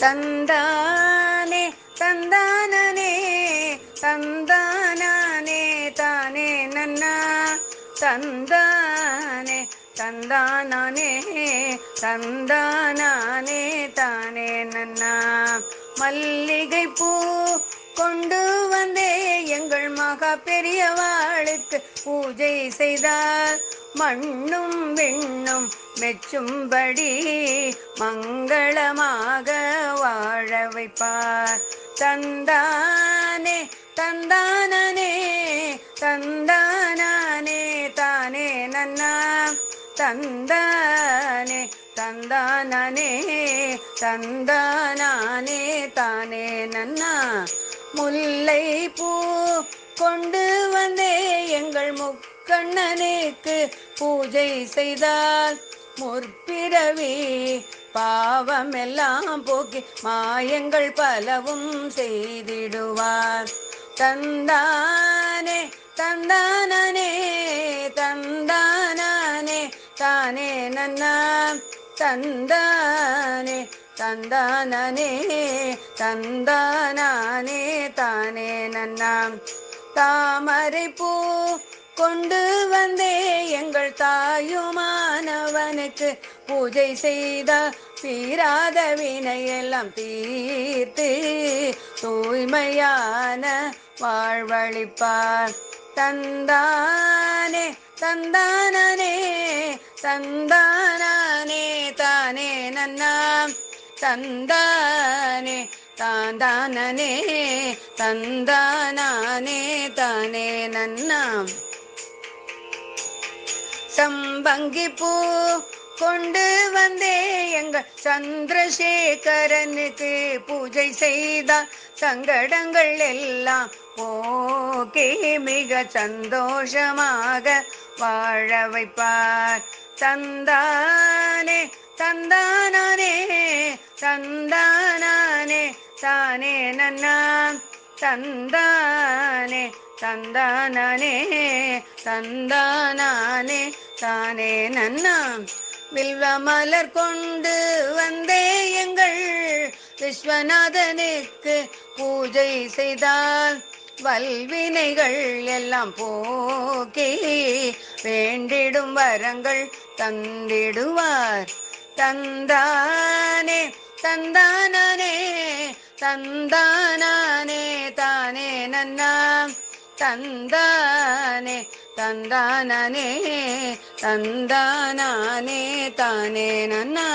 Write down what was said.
தந்தானே தந்தானே தந்தானே தானே நன்னா. தந்தானே தந்தானே தந்தானே தானே நன்னா. மல்லிகை பூ கொண்டு வந்தே எங்கள் மகா பெரியவாளுக்கு பூஜை செய்தால் மண்ணும் விண்ணும் மெச்சும்படி மங்களமாக வாழ வைப்பார் தந்தானே தந்தானே தந்தானே தானே நன்னா தந்தானே தந்தானே தந்தானே தானே நன்னா. முல்லை பூ கொண்டு வந்தே எங்கள் முக்கண்ணனுக்கு பூஜை செய்தால் முற்பிறவி பாவமெல்லாம் போக்கி மாயங்கள் பலவும் செய்திடுவார். தந்தானே தந்தானே தந்தானே தானே நன்னா தந்தானே தந்தானே தந்தானே தானே நன்னா தாமரை பூ கொண்டு வந்தே எங்கள் தாயுமா. சிவனுக்கு பூஜை செய்த தீராத வினையெல்லாம் தீர்த்து தூய்மையான வாழ்வழிப்பார். தந்தானே தந்தானே தந்தானே தானே நன்னாம். தந்தானே தாந்தானே தந்தானே தானே நன்னாம். சம்பங்கி பூ கொண்டு வந்தே எங்கள் சந்திரசேகரனுக்கு பூஜை செய்தார் சங்கடங்கள் எல்லாம் போக்கே மிக சந்தோஷமாக வாழ வைப்பார். தந்தானே தந்தானானே தந்தானானே தானே நன்னா தந்தானே தந்தானே தந்தானே தானே நன்னா வில்வ மலர் கொண்டு வந்தே எங்கள் விஸ்வநாதனுக்கு பூஜை செய்தால் வல்வினைகள் எல்லாம் போக்கி வேண்டிடும் வரங்கள் தந்திடுவார். தந்தானே தந்தானே தந்தானே தானே நன்னா தந்தானே தந்தானே தந்தானே தானே நன்னா